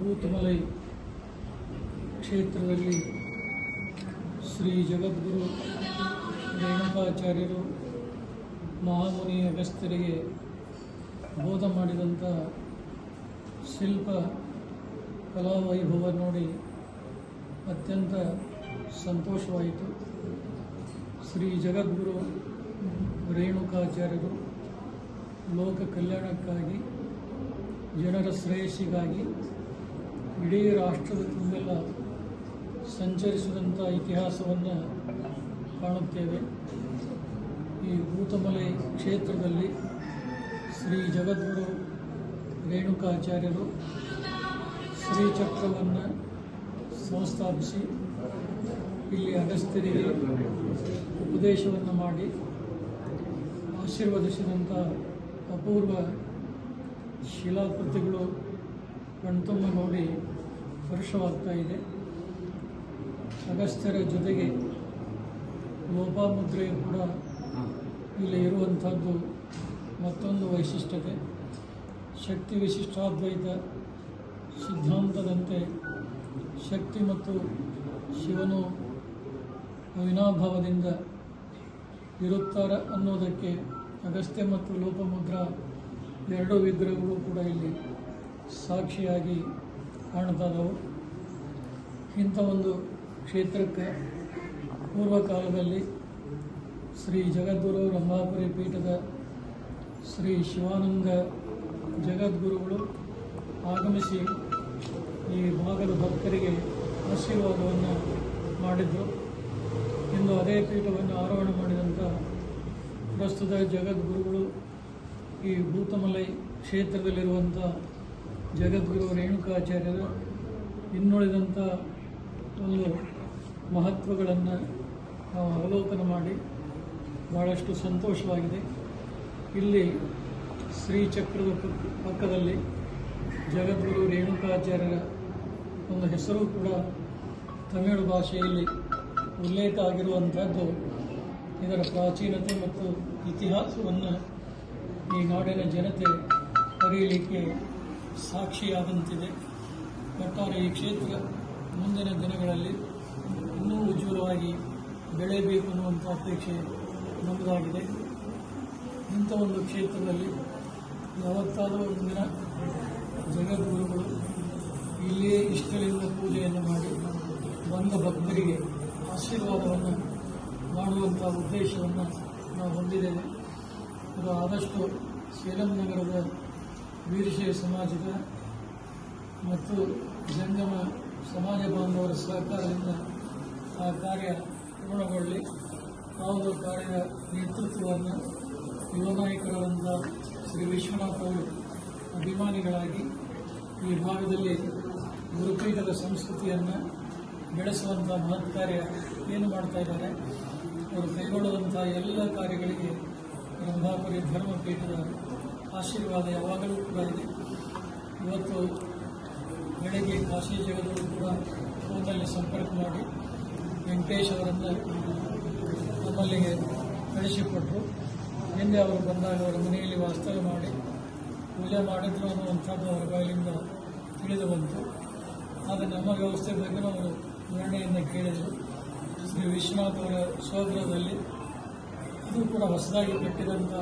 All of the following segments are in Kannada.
ಭೂತಮಲೈ ಕ್ಷೇತ್ರದಲ್ಲಿ ಶ್ರೀ ಜಗದ್ಗುರು ರೇಣುಕಾಚಾರ್ಯರು ಮಹಾಮುನಿ ಅಗಸ್ತ್ಯರಿಗೆ ಬೋಧ ಮಾಡಿದಂಥ ಶಿಲ್ಪ ಕಲಾವೈಭವ ನೋಡಿ ಅತ್ಯಂತ ಸಂತೋಷವಾಯಿತು. ಶ್ರೀ ಜಗದ್ಗುರು ರೇಣುಕಾಚಾರ್ಯರು ಲೋಕ ಕಲ್ಯಾಣಕ್ಕಾಗಿ, ಜನರ ಶ್ರೇಯಸ್ಸಿಗಾಗಿ ಇಡೀ ರಾಷ್ಟ್ರದ ತುಂಬೆಲ್ಲ ಸಂಚರಿಸಿದಂಥ ಇತಿಹಾಸವನ್ನು ಕಾಣುತ್ತೇವೆ. ಈ ಭೂತಮಲೆ ಕ್ಷೇತ್ರದಲ್ಲಿ ಶ್ರೀ ಜಗದ್ಗುರು ರೇಣುಕಾಚಾರ್ಯರು ಶ್ರೀಚಕ್ರವನ್ನು ಸಂಸ್ಥಾಪಿಸಿ ಇಲ್ಲಿ ಅಗಸ್ತ್ಯರಿಗೆ ಉಪದೇಶವನ್ನು ಮಾಡಿ ಆಶೀರ್ವದಿಸಿದಂಥ ಅಪೂರ್ವ ಶಿಲಾಕೃತಿಗಳು ಕಣ್ತುಂಬ ನೋಡಿ ವರ್ಷವಾಗ್ತಾ ಇದೆ. ಅಗಸ್ತ್ಯರ ಜೊತೆಗೆ ಲೋಪಾಮುದ್ರೆಯು ಕೂಡ ಇಲ್ಲಿ ಇರುವಂಥದ್ದು ಮತ್ತೊಂದು ವೈಶಿಷ್ಟ್ಯತೆ. ಶಕ್ತಿ ವಿಶಿಷ್ಟಾದ್ವೈತ ಸಿದ್ಧಾಂತದಂತೆ ಶಕ್ತಿ ಮತ್ತು ಶಿವನು ಅವಿನಾಭಾವದಿಂದ ಇರುತ್ತಾರೆ ಅನ್ನೋದಕ್ಕೆ ಅಗಸ್ತ್ಯ ಮತ್ತು ಲೋಪಮುದ್ರ ಎರಡೂ ವಿಗ್ರಹಗಳು ಕೂಡ ಇಲ್ಲಿ ಸಾಕ್ಷಿಯಾಗಿ ಕಾಣ್ತಾದವು ಇಂಥ ಒಂದು ಕ್ಷೇತ್ರಕ್ಕೆ ಪೂರ್ವಕಾಲದಲ್ಲಿ ಶ್ರೀ ಜಗದ್ಗುರು ರಂಭಾಪುರಿ ಪೀಠದ ಶ್ರೀ ಶಿವಾನಂದ ಜಗದ್ಗುರುಗಳು ಆಗಮಿಸಿ ಈ ಭಾಗದ ಭಕ್ತರಿಗೆ ಆಶೀರ್ವಾದವನ್ನು ಮಾಡಿದರು. ಇಂದು ಅದೇ ಪೀಠವನ್ನು ಆರೋಹಣ ಮಾಡಿದಂಥ ಪ್ರಸ್ತುತ ಜಗದ್ಗುರುಗಳು ಈ ಭೂತಮಲೈ ಕ್ಷೇತ್ರದಲ್ಲಿರುವಂಥ ಜಗದ್ಗುರು ರೇಣುಕಾಚಾರ್ಯರು ಇನ್ನುಳಿದಂಥ ಒಂದು ಮಹತ್ವಗಳನ್ನು ನಾವು ಅವಲೋಕನ ಮಾಡಿ ಭಾಳಷ್ಟು ಸಂತೋಷವಾಗಿದೆ. ಇಲ್ಲಿ ಶ್ರೀಚಕ್ರದ ಪಕ್ಕ- ಪಕ್ಕದಲ್ಲಿ ಜಗದ್ಗುರು ರೇಣುಕಾಚಾರ್ಯರ ಒಂದು ಹೆಸರು ಕೂಡ ತಮಿಳು ಭಾಷೆಯಲ್ಲಿ ಉಲ್ಲೇಖ ಆಗಿರುವಂಥದ್ದು ಇದರ ಪ್ರಾಚೀನತೆ ಮತ್ತು ಇತಿಹಾಸವನ್ನು ಈ ನಾಡಿನ ಜನತೆ ಅರಿಯಲಿಕ್ಕೆ ಸಾಕ್ಷಿಯಾದಂತಿದೆ ಒಟ್ಟಾರೆ ಈ ಕ್ಷೇತ್ರ ಮುಂದಿನ ದಿನಗಳಲ್ಲಿ ಇನ್ನೂ ಉಜ್ವಲವಾಗಿ ಬೆಳೆಯಬೇಕು ಅನ್ನುವಂಥ ಅಪೇಕ್ಷೆ ನಮ್ಮದಾಗಿದೆ ಇಂಥ ಒಂದು ಕ್ಷೇತ್ರದಲ್ಲಿ ಯಾವತ್ತಾದರೂ ಒಂದು ದಿನ ಜಗದ್ಗುರುಗಳು ಇಲ್ಲಿಯೇ ಇಷ್ಟಗಳಿಂದ ಪೂಜೆಯನ್ನು ಮಾಡಿ ಬಂದ ಭಕ್ತರಿಗೆ ಆಶೀರ್ವಾದವನ್ನು ಮಾಡುವಂಥ ಉದ್ದೇಶವನ್ನು ನಾವು ಹೊಂದಿದ್ದೇವೆ. ಅದು ಆದಷ್ಟು ಸೇಲಂ ನಗರದ ವೀರಶೈವ ಸಮಾಜದ ಮತ್ತು ಜಂಗಮ ಸಮಾಜ ಬಾಂಧವರ ಸಹಕಾರದಿಂದ ಆ ಕಾರ್ಯ ಪೂರ್ಣಗೊಳ್ಳಿ. ಒಂದು ಕಾರ್ಯದ ನೇತೃತ್ವವನ್ನು ಯುವ ನಾಯಕರಾದಂಥ ಶ್ರೀ ವಿಶ್ವನಾಥ್ ಅವರು ಅಭಿಮಾನಿಗಳಾಗಿ ಈ ಭಾಗದಲ್ಲಿ ಗುರುಪೀಠದ ಸಂಸ್ಕೃತಿಯನ್ನು ಬೆಳೆಸುವಂಥ ಮಹತ್ ಕಾರ್ಯ ಏನು ಮಾಡ್ತಾ ಇದ್ದಾರೆ? ಅವರು ಕೈಗೊಳ್ಳುವಂಥ ಎಲ್ಲ ಕಾರ್ಯಗಳಿಗೆ ರಂಭಾಪುರಿ ಧರ್ಮಪೀಠದ ಆಶೀರ್ವಾದ ಯಾವಾಗಲೂ ಕೂಡ ಇದೆ. ಇವತ್ತು ಬೆಳಗ್ಗೆ ಕಾಶಿ ಜಗದವರು ಕೂಡ ಫೋನಲ್ಲಿ ಸಂಪರ್ಕ ಮಾಡಿ ವೆಂಕಟೇಶ್ ಅವರನ್ನು ನಮ್ಮಲ್ಲಿಗೆ ಕಳಿಸಿಕೊಟ್ರು. ಹಿಂದೆ ಅವರು ಬಂದಾಗ ಅವರ ಮನೆಯಲ್ಲಿ ವಾಸ್ತವ್ಯ ಮಾಡಿ ಪೂಜೆ ಮಾಡಿದ್ರು ಅನ್ನುವಂಥದ್ದು ಅವರ ಬಾಯಿಲಿಂದ ತಿಳಿದು ಬಂತು. ಆದರೆ ನಮ್ಮ ವ್ಯವಸ್ಥೆ ಬಗ್ಗೆ ಅವರು ವಿವರಣೆಯನ್ನು ಕೇಳಿದರು. ಶ್ರೀ ವಿಶ್ವನಾಥ್ ಅವರ ಸೋದರದಲ್ಲಿ ಇದು ಕೂಡ ಹೊಸದಾಗಿ ಕಟ್ಟಿದಂಥ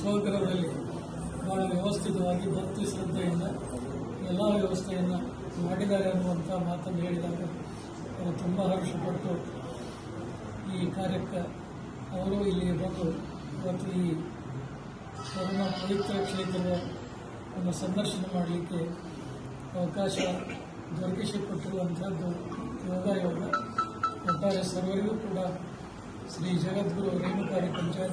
ಸ್ವಗೃಹದಲ್ಲಿ ಬಹಳ ವ್ಯವಸ್ಥಿತವಾಗಿ ಭಕ್ತಿ ಶ್ರದ್ಧೆಯಿಂದ ಎಲ್ಲ ವ್ಯವಸ್ಥೆಯನ್ನು ಮಾಡಿದ್ದಾರೆ ಅನ್ನುವಂಥ ಮಾತನ್ನು ಹೇಳಿದಾಗ ತುಂಬ ಹರ್ಷಪಟ್ಟು ಈ ಕಾರ್ಯಕ್ಕೆ ಅವರು ಇಲ್ಲಿಗೆ ಬಂದು ಇವತ್ತು ಈ ಕರುಣ ಪವಿತ್ರ ಕ್ಷೇತ್ರದ ಒಂದು ಸಂದರ್ಶನ ಮಾಡಲಿಕ್ಕೆ ಅವಕಾಶ ದೊರಕಿಸಿಕೊಟ್ಟಿರುವಂಥದ್ದು ಯೋಗ ಯೋಗ. ಒಟ್ಟಾರೆ ಸರ್ವರಿಗೂ ಕೂಡ ಶ್ರೀ ಜಗದ್ಗುರು ರೇಣುಕಾರಿ ಪಂಚಾಚಾರ್ಯ